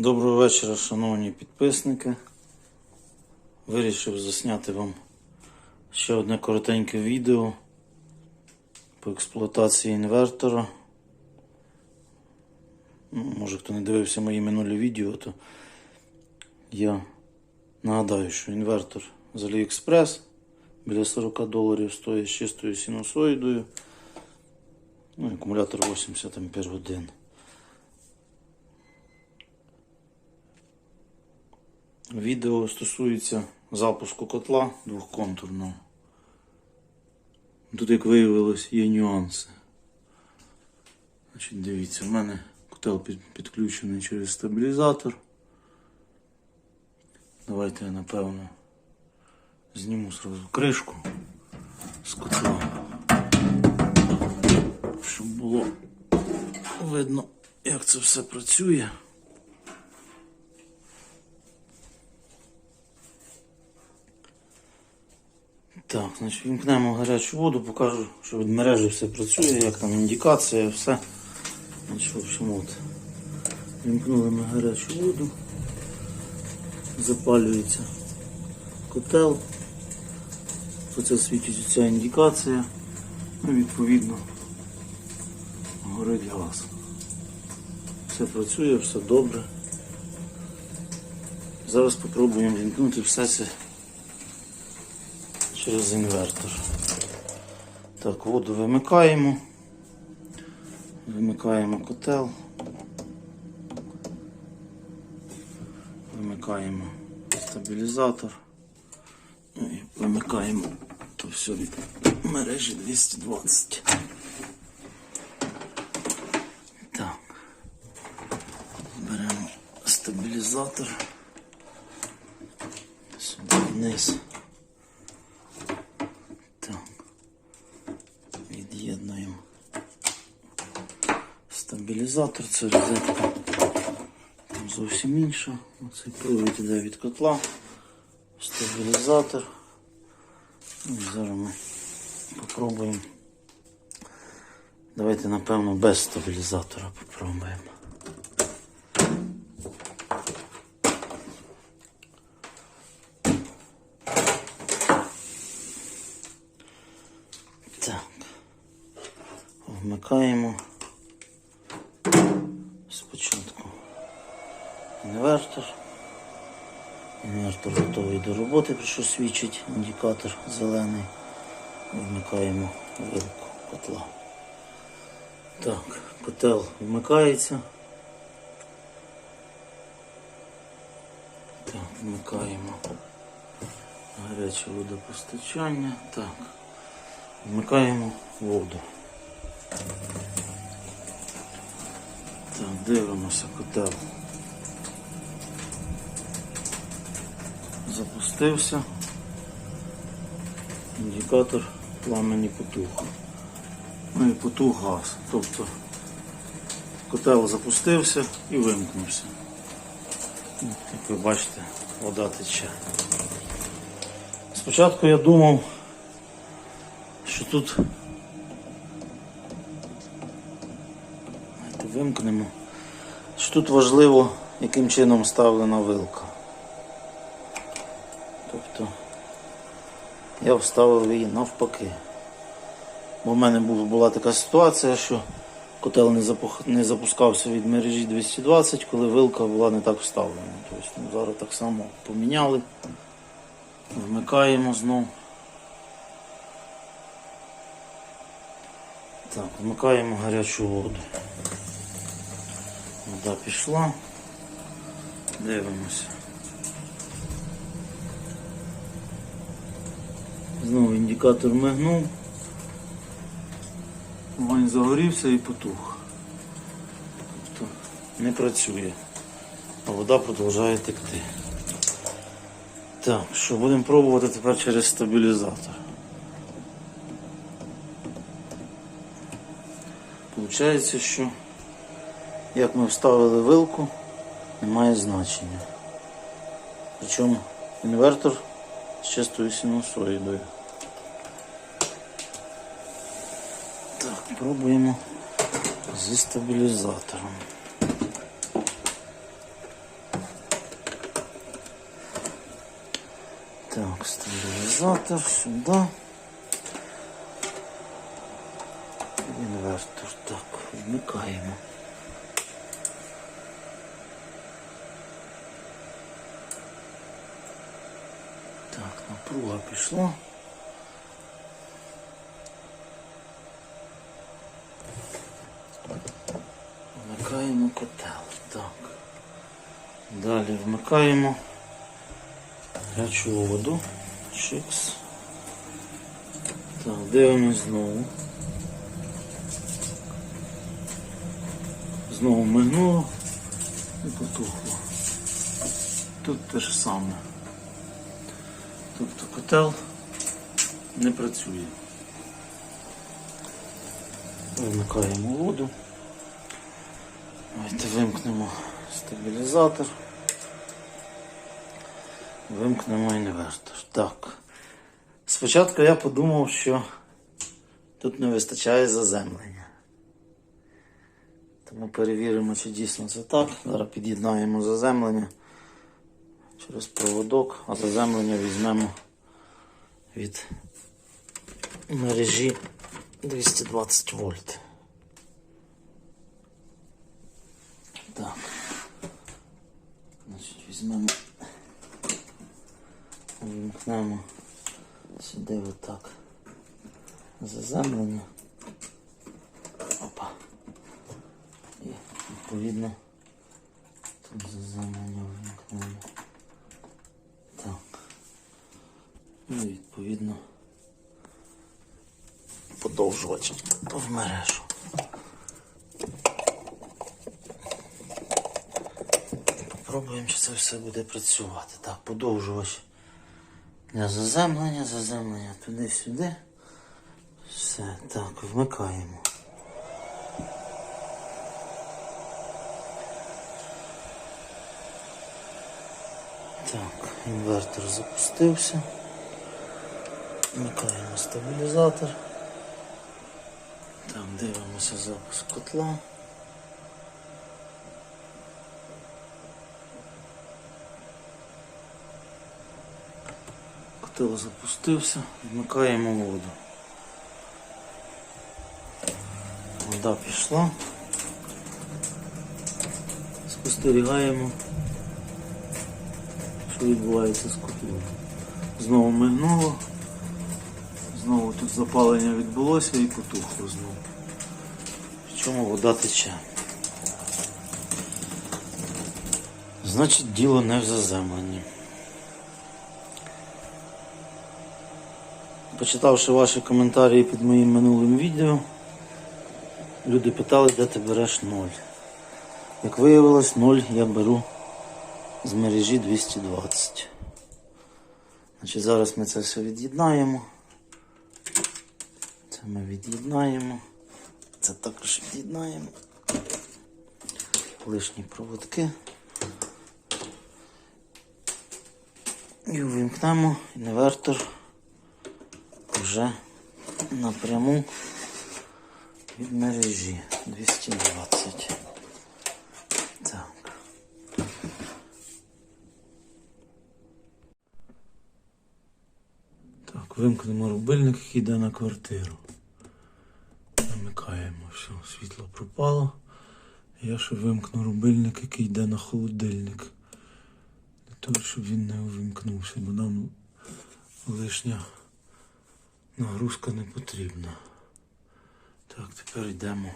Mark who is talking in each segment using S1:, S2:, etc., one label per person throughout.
S1: Доброго вечора, шановні підписники. Вирішив засняти вам ще одне коротеньке відео по експлуатації інвертора. Ну, може хто не дивився мої минулі відео, то я нагадаю, що інвертор з AliExpress біля 40 доларів стоїть з чистою синусоїдою. Ну, і акумулятор 80 ампер годин. Відео стосується запуску котла двохконтурного. Тут, як виявилось, є нюанси. Значить, дивіться, в мене котел підключений через стабілізатор. Давайте я напевно зніму сразу кришку з котла. Щоб було видно, як це все працює. Так, значить вімкнемо гарячу воду, покажу, що від мережі все працює, як там індикація, все. Значить, в общем, от. Вімкнули ми гарячу воду. Запалюється котел. Оце світить ця індикація. Ну, відповідно, горить газ. Все працює, все добре. Зараз спробуємо вімкнути все це через інвертор. Так, воду вимикаємо. Вимикаємо котел. Вимикаємо стабілізатор. Ну і вимикаємо то все від мережі 220. Так. Беремо стабілізатор. Сюди вниз. Так. Від'єднуємо стабілізатор, це розетка. Там зовсім інша. Оцей провід іде від котла. Стабілізатор. Ну, зараз ми попробуємо. Давайте, напевно, без стабілізатора попробуємо. Так. Вмикаємо спочатку інвертор. Інвертор готовий до роботи, про що свідчить індикатор зелений. Вмикаємо вилку котла. Так, котел вмикається. Так, вмикаємо гаряче водопостачання. Так. Вмикаємо воду. Так, дивимося котел. Запустився. Індикатор пламені потух. Ну і потух газ. Тобто котел запустився і вимкнувся. Як ви бачите, вода тече. Спочатку я думав, що тут вимкнемо. Що тут важливо, яким чином вставлена вилка. Тобто я вставив її навпаки. Бо в мене була така ситуація, що котел не, запускався від мережі 220, коли вилка була не так вставлена. Тобто ну, зараз так само поміняли. Вмикаємо знову. Так, вмикаємо гарячу воду. Вода пішла. Дивимося. Знову індикатор мигнув. Вогонь загорівся і потух. Тобто не працює. А вода продовжує текти. Так, що будемо пробувати тепер через стабілізатор. Получається, що як ми вставили вилку, немає значення. Причому інвертор с частой синусоидой. Так, пробуємо зі стабілізатором. Так, стабилизатор сюда. Инвертор Так, вмикаємо. Пішла. Вмикаємо котел. Так. Далі вмикаємо гарячу воду. Чикс. Так, дивимось знову. Знову мигнуло і потухло. Тут те ж саме. Тобто котел не працює. Вимикаємо воду. Давайте вимкнемо стабілізатор. Вимкнемо інвертор. Так. Спочатку я подумав, що тут не вистачає заземлення. Тому перевіримо, чи дійсно це так. Зараз під'єднаємо заземлення через проводок, а заземлення візьмемо від мережі 220 вольт. Так. Значить, візьмемо, вимкнемо сюди отак заземлення. Опа. І відповідно тут заземлення вимкнемо. Так. Ну і відповідно подовжувач в мережу. Попробуємо, чи це все буде працювати. Так, подовжувач для заземлення, заземлення туди-сюди. Все, так, вмикаємо. Так, інвертор запустився. Вмикаємо стабілізатор. Так, дивимося запуск котла. Котел запустився, вмикаємо воду. Вода пішла. Спостерігаємо, що відбувається з котлом. Знову мигнуло. Знову тут запалення відбулося і потухло знову. Причому вода тече. Значить, діло не в заземленні. Почитавши ваші коментарі під моїм минулим відео, люди питали, де ти береш ноль. Як виявилось, ноль я беру з мережі 220. Значить, зараз ми це все від'єднаємо. Ми від'єднаємо. Це також від'єднаємо. Лишні проводки. І увімкнемо інвертор вже напряму від мережі 220. Так. Так, вимкнемо рубильник, який йде на квартиру. Світло пропало. Я ще вимкну рубильник, який йде на холодильник. Для того, щоб він не увімкнувся, бо нам лишня нагрузка не потрібна. Так, тепер йдемо.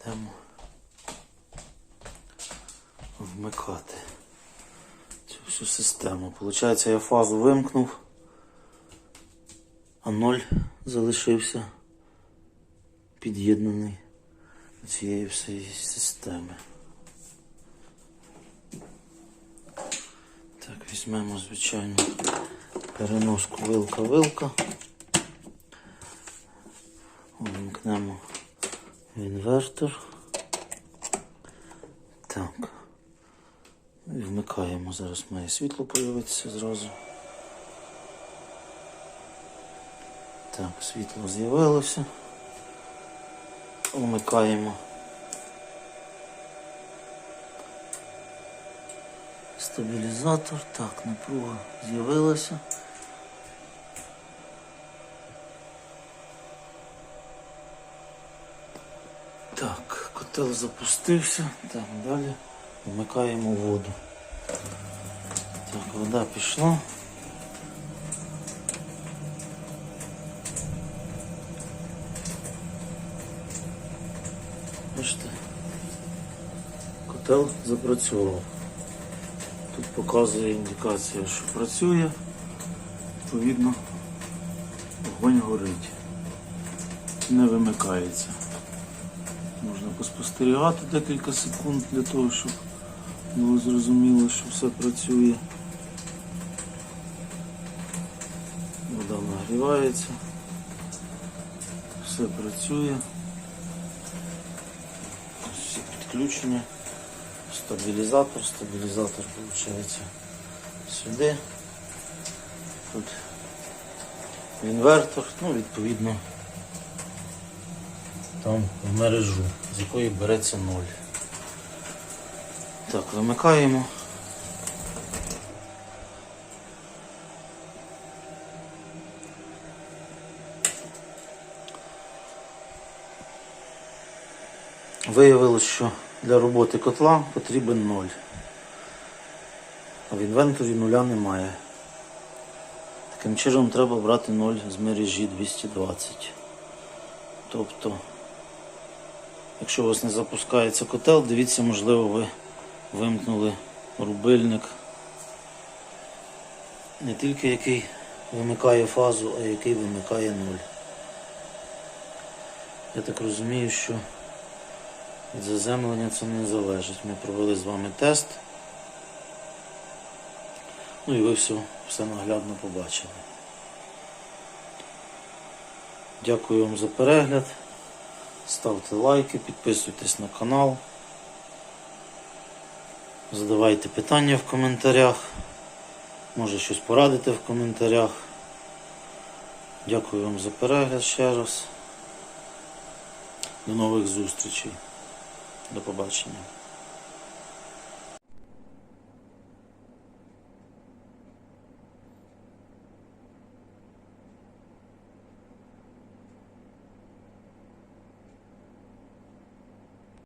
S1: Йдемо вмикати цю всю систему. Получається, я фазу вимкнув, а ноль залишився під'єднаний до цієї всієї системи. Так, візьмемо, звичайно, переноску вилка-вилка. Вимкнемо інвертор. Так. І вмикаємо. Зараз має світло появитися зразу. Так, світло з'явилося. Вмикаємо Стабілізатор. Так, напруга з'явилася. Так, котел запустився. Так, далі вмикаємо воду. Так, вода пішла. Бачите, котел запрацював. Тут показує індикація, що працює. Відповідно, вогонь горить. Не вимикається. Можна поспостерігати декілька секунд для того, щоб було зрозуміло, що все працює. Вода нагрівається. Все працює. Всі підключення. Стабілізатор, стабілізатор виходить сюди. Тут інвертор, ну відповідно там в мережу, з якої береться ноль. Так, вимикаємо. Виявилось, що для роботи котла потрібен ноль. А в інвенторі нуля немає. Таким чином треба брати 0 з мережі 220. Тобто, якщо у вас не запускається котел, дивіться, можливо, ви вимкнули рубильник. Не тільки який вимикає фазу, а який вимикає 0. Я так розумію, що від заземлення це не залежить. Ми провели з вами тест. Ну і ви все, все наглядно побачили. Дякую вам за перегляд. Ставте лайки, підписуйтесь на канал. Задавайте питання в коментарях. Може щось порадите в коментарях. Дякую вам за перегляд ще раз. До нових зустрічей. До побачення.